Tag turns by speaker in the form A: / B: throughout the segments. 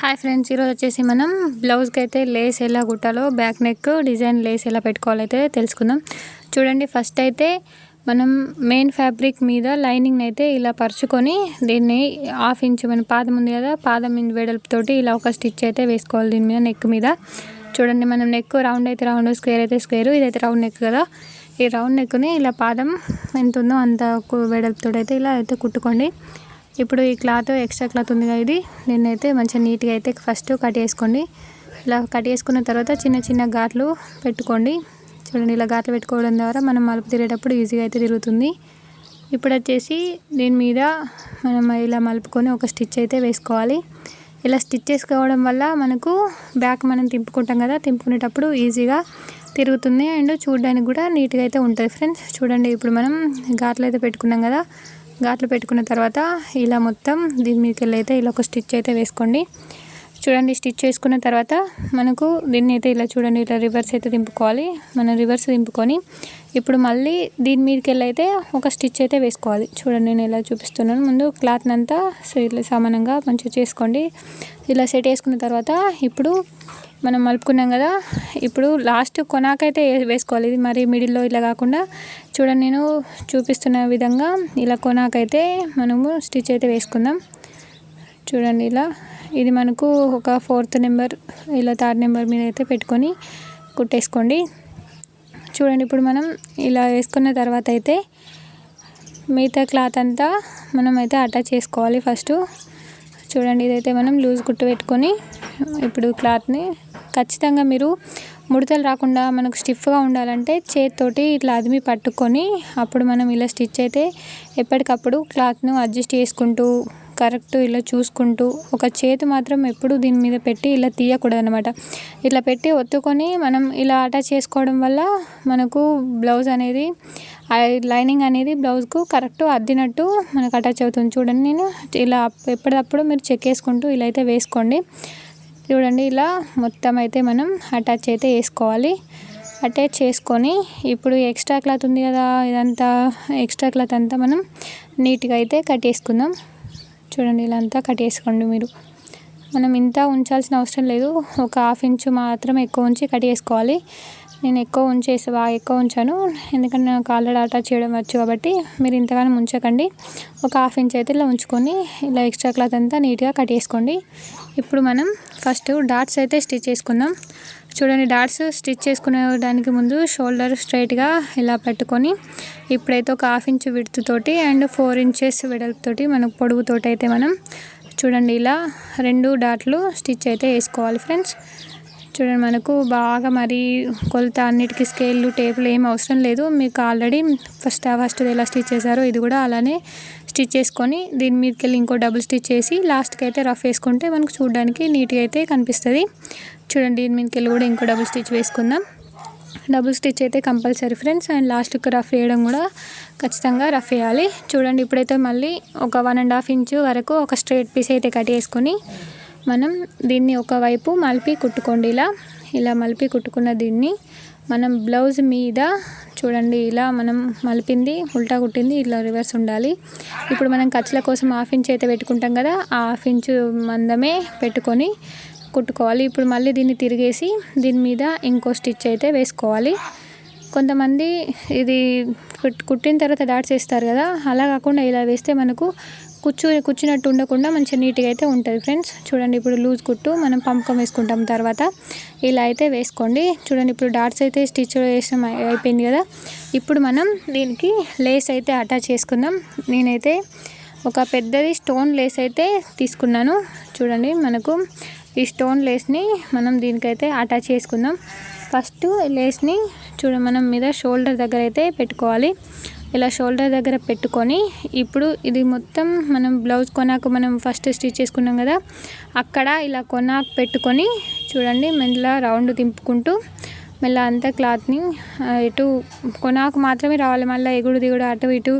A: Hi friends ఈరోజు వచ్చేసి మనం బ్లౌజ్కి అయితే లేస్ ఎలా కుట్టాలో బ్యాక్ నెక్ డిజైన్ లేస్ ఎలా పెట్టుకోవాలో అయితే తెలుసుకుందాం. చూడండి ఫస్ట్ అయితే మనం మెయిన్ ఫ్యాబ్రిక్ మీద లైనింగ్ అయితే ఇలా పరుచుకొని దీన్ని హాఫ్ ఇంచ్ మన పాదం ఉంది కదా పాదం వెడల్పుతోటి ఇలా ఒక స్టిచ్ అయితే వేసుకోవాలి దీని మీద నెక్ మీద. చూడండి మనం నెక్ రౌండ్ అయితే రౌండ్ స్క్వేర్ అయితే స్క్వేర్ ఇదైతే రౌండ్ నెక్ కదా. ఈ రౌండ్ నెక్ని ఇలా పాదం ఎంత ఉందో అంత వెడల్పుతో అయితే ఇలా అయితే కుట్టుకోండి. ఇప్పుడు ఈ క్లాత్ ఎక్స్ట్రా క్లాత్ ఉంది కదా ఇది నిన్నైతే అయితే మంచిగా నీట్గా అయితే ఫస్ట్ కట్ చేసుకోండి. ఇలా కట్ చేసుకున్న తర్వాత చిన్న చిన్న ఘాట్లు పెట్టుకోండి. చూడండి ఇలా ఘాట్లు పెట్టుకోవడం ద్వారా మనం మలుపు తిరిగేటప్పుడు ఈజీగా అయితే తిరుగుతుంది. ఇప్పుడు వచ్చేసి దీని మీద మనం ఇలా మలుపుకొని ఒక స్టిచ్ అయితే వేసుకోవాలి. ఇలా స్టిచ్ చేసుకోవడం వల్ల మనకు బ్యాక్ మనం తింపుకుంటాం కదా తింపుకునేటప్పుడు ఈజీగా తిరుగుతుంది. అండ్ చూడడానికి కూడా నీట్గా అయితే ఉంటుంది ఫ్రెండ్స్. చూడండి ఇప్పుడు మనం ఘాట్లు అయితే పెట్టుకున్నాం కదా గాట్లు పెట్టుకున్న తర్వాత ఇలా మొత్తం దీని మీదకి వెళ్ళి అయితే ఇలా ఒక స్టిచ్ అయితే వేసుకోండి. చూడండి స్టిచ్ చేసుకున్న తర్వాత మనకు దీన్ని అయితే ఇలా చూడండి ఇలా రివర్స్ అయితే దింపుకోవాలి. మనం రివర్స్ దింపుకొని ఇప్పుడు మళ్ళీ దీని మీదకి వెళ్ళి అయితే ఒక స్టిచ్ అయితే వేసుకోవాలి. చూడండి నేను ఇలా చూపిస్తున్నాను. ముందు క్లాత్ని అంతా ఇట్లా సమానంగా మంచిగా చేసుకోండి. ఇలా సెట్ వేసుకున్న తర్వాత ఇప్పుడు మనం మలుపుకున్నాం కదా ఇప్పుడు లాస్ట్ కొనాకైతే వేసుకోవాలి. ఇది మరి మిడిల్లో ఇలా కాకుండా చూడండి నేను చూపిస్తున్న విధంగా ఇలా కొనాకైతే మనము స్టిచ్ అయితే వేసుకుందాం. చూడండి ఇలా ఇది మనకు ఒక ఫోర్త్ నెంబర్ ఇలా థర్డ్ నెంబర్ మీద అయితే పెట్టుకొని కుట్టేసుకోండి. చూడండి ఇప్పుడు మనం ఇలా వేసుకున్న తర్వాత అయితే మిగతా క్లాత్ అంతా మనం అయితే అటాచ్ చేసుకోవాలి ఫస్ట్. చూడండి ఇదైతే మనం లూజ్ కుట్టు పెట్టుకొని ఇప్పుడు క్లాత్ని ఖచ్చితంగా మీరు ముడతలు రాకుండా మనకు స్టిఫ్గా ఉండాలంటే చేతితోటి ఇట్లా అదిమి పట్టుకొని అప్పుడు మనం ఇలా స్టిచ్ అయితే ఎప్పటికప్పుడు క్లాత్ను అడ్జస్ట్ చేసుకుంటూ కరెక్ట్ ఇలా చూసుకుంటూ ఒక చేతి మాత్రం ఎప్పుడు దీని మీద పెట్టి ఇలా తీయకూడదు అనమాట ఇట్లా పెట్టి ఒత్తుకొని మనం ఇలా అటాచ్ చేసుకోవడం వల్ల మనకు బ్లౌజ్ అనేది లైనింగ్ అనేది బ్లౌజ్కు కరెక్ట్ అద్దినట్టు మనకు అటాచ్ అవుతుంది. చూడండి నేను ఇలా ఎప్పటికప్పుడు మీరు చెక్ చేసుకుంటూ ఇలా అయితే వేసుకోండి. చూడండి ఇలా మొత్తం అయితే మనం అటాచ్ అయితే వేసుకోవాలి. అటాచ్ చేసుకొని ఇప్పుడు ఎక్స్ట్రా క్లాత్ ఉంది కదా ఇదంతా ఎక్స్ట్రా క్లాత్ అంతా మనం నీట్గా అయితే కట్ చేసుకుందాం. చూడండి ఇలా అంతా కట్ చేసుకోండి మీరు. మనం ఇంత ఉంచాల్సిన అవసరం లేదు. ఒక హాఫ్ ఇంచు మాత్రం ఎక్కువ ఉంచి కట్ చేసుకోవాలి నేను ఎక్కువ ఉంచేసి బాగా ఎక్కువ ఉంచాను. ఎందుకంటే నాకు ఆల్రెడీ అటాచ్ చేయడం వచ్చు కాబట్టి మీరు ఇంతగానో ఉంచకండి. ఒక హాఫ్ ఇంచ్ అయితే ఇలా ఉంచుకొని ఇలా ఎక్స్ట్రా క్లాత్ అంతా నీట్గా కట్ చేసుకోండి ఇప్పుడు మనం ఫస్ట్ డాట్స్ అయితే స్టిచ్ చేసుకుందాం. చూడండి డాట్స్ స్టిచ్ చేసుకునేదానికి ముందు షోల్డర్ స్ట్రైట్గా ఇలా పెట్టుకొని ఇప్పుడైతే ఒక హాఫ్ ఇంచ్ విడుతుతోటి అండ్ ఫోర్ ఇంచెస్ వెడల్పుతోటి మనకు పొడుగుతోటి అయితే మనం చూడండి ఇలా రెండు డాట్లు స్టిచ్ అయితే వేసుకోవాలి ఫ్రెండ్స్. చూడండి మనకు బాగా మరి కొలత అన్నిటికీ స్కేళ్ళు టేపులు ఏం అవసరం లేదు. మీకు ఆల్రెడీ ఫస్ట్ ఫస్ట్ ఎలా స్టిచ్ చేశారో ఇది కూడా అలానే స్టిచ్ చేసుకొని దీని మీదకి వెళ్ళి ఇంకో డబుల్ స్టిచ్ చేసి లాస్ట్కి అయితే రఫ్ వేసుకుంటే మనకు చూడడానికి నీట్గా అయితే కనిపిస్తుంది. చూడండి దీని మీదకి వెళ్ళి కూడా ఇంకో డబుల్ స్టిచ్ వేసుకుందాం. డబుల్ స్టిచ్ అయితే కంపల్సరీ ఫ్రెండ్స్. అండ్ లాస్ట్కి రఫ్ వేయడం కూడా ఖచ్చితంగా రఫ్ వేయాలి. చూడండి ఇప్పుడైతే మళ్ళీ ఒక వన్ అండ్ హాఫ్ ఇంచు వరకు ఒక స్ట్రైట్ పీస్ అయితే కట్ చేసుకొని మనం దీన్ని ఒకవైపు మలిపి కుట్టుకోండి. ఇలా ఇలా మలిపి కుట్టుకున్న దీన్ని మనం బ్లౌజ్ మీద చూడండి ఇలా మనం మలిపింది ఉల్టా కుట్టింది ఇలా రివర్స్ ఉండాలి. ఇప్పుడు మనం ఖర్చుల కోసం హాఫ్ ఇంచ్ అయితే పెట్టుకుంటాం కదా ఆ హాఫ్ ఇంచ్ మందమే పెట్టుకొని కుట్టుకోవాలి. ఇప్పుడు మళ్ళీ దీన్ని తిరిగేసి దీని మీద ఇంకో స్టిచ్ అయితే వేసుకోవాలి. కొంతమంది ఇది కుట్టిన తర్వాత డాట్స్ వేస్తారు కదా అలా కాకుండా ఇలా వేస్తే మనకు కుచ్చు కూర్చున్నట్టు ఉండకుండా మంచిగా నీట్గా అయితే ఉంటుంది ఫ్రెండ్స్. చూడండి ఇప్పుడు లూజ్ కుట్టు మనం పంపకం వేసుకుంటాం తర్వాత. ఇలా అయితే వేసుకోండి. చూడండి ఇప్పుడు డాట్స్ అయితే స్టిచ్ వేసిన అయిపోయింది కదా. ఇప్పుడు మనం దీనికి లేస్ అయితే అటాచ్ చేసుకుందాం. నేనైతే ఒక పెద్దది స్టోన్ లేస్ అయితే తీసుకున్నాను. చూడండి మనకు ఈ స్టోన్ లేస్ని మనం దీనికైతే అటాచ్ చేసుకుందాం. ఫస్ట్ లేస్ని చూడ మనం మీద షోల్డర్ దగ్గర అయితే పెట్టుకోవాలి. ఇలా షోల్డర్ దగ్గర పెట్టుకొని ఇప్పుడు ఇది మొత్తం మనం బ్లౌజ్ కొనాకు మనం ఫస్ట్ స్టిచ్ చేసుకున్నాం కదా అక్కడ ఇలా కొనాకు పెట్టుకొని చూడండి మెల్ల రౌండ్ దింపుకుంటూ మెల్ల అంతా క్లాత్ని ఇటు కొనాకు మాత్రమే రావాలి మళ్ళీ ఎగుడు దిగుడు అటు ఇటు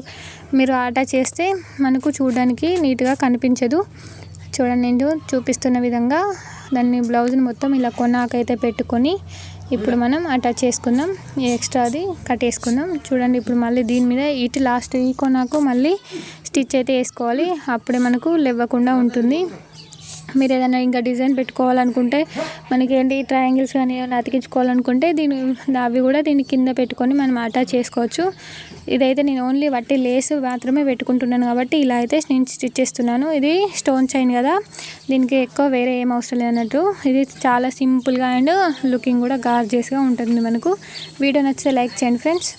A: మీరు ఆట చేస్తే మనకు చూడడానికి నీట్గా కనిపించదు. చూడండి నేను చూపిస్తున్న విధంగా దాన్ని బ్లౌజ్ని మొత్తం ఇలా కొనాకైతే పెట్టుకొని ఇప్పుడు మనం అటాచ్ చేసుకుందాం. ఎక్స్ట్రా ఎక్స్ట్రాది కట్ వేసుకుందాం చూడండి ఇప్పుడు మళ్ళీ దీని మీద ఇటు లాస్ట్ ఈ కొనాకు మళ్ళీ స్టిచ్ అయితే వేసుకోవాలి. అప్పుడే మనకు లేవ్వకుండా ఉంటుంది. మీరు ఏదైనా ఇంకా డిజైన్ పెట్టుకోవాలనుకుంటే మనకి ఏంటి ట్రయాంగిల్స్ కానీ ఏమైనా అతికించుకోవాలనుకుంటే దీని అవి కూడా దీని కింద పెట్టుకొని మనం అటాచ్ చేసుకోవచ్చు. ఇదైతే నేను ఓన్లీ వట్టి లేస్ మాత్రమే పెట్టుకుంటున్నాను కాబట్టి ఇలా అయితే నేను స్టిచ్ చేస్తున్నాను. ఇది స్టోన్ చైన్ కదా. దీనికి ఎక్కువ వేరే ఏం అవసరం లేదన్నట్టు ఇది చాలా సింపుల్గా అండ్ లుకింగ్ కూడా గార్జియస్గా ఉంటుంది మనకు. వీడియో నచ్చితే లైక్ చేయండి ఫ్రెండ్స్.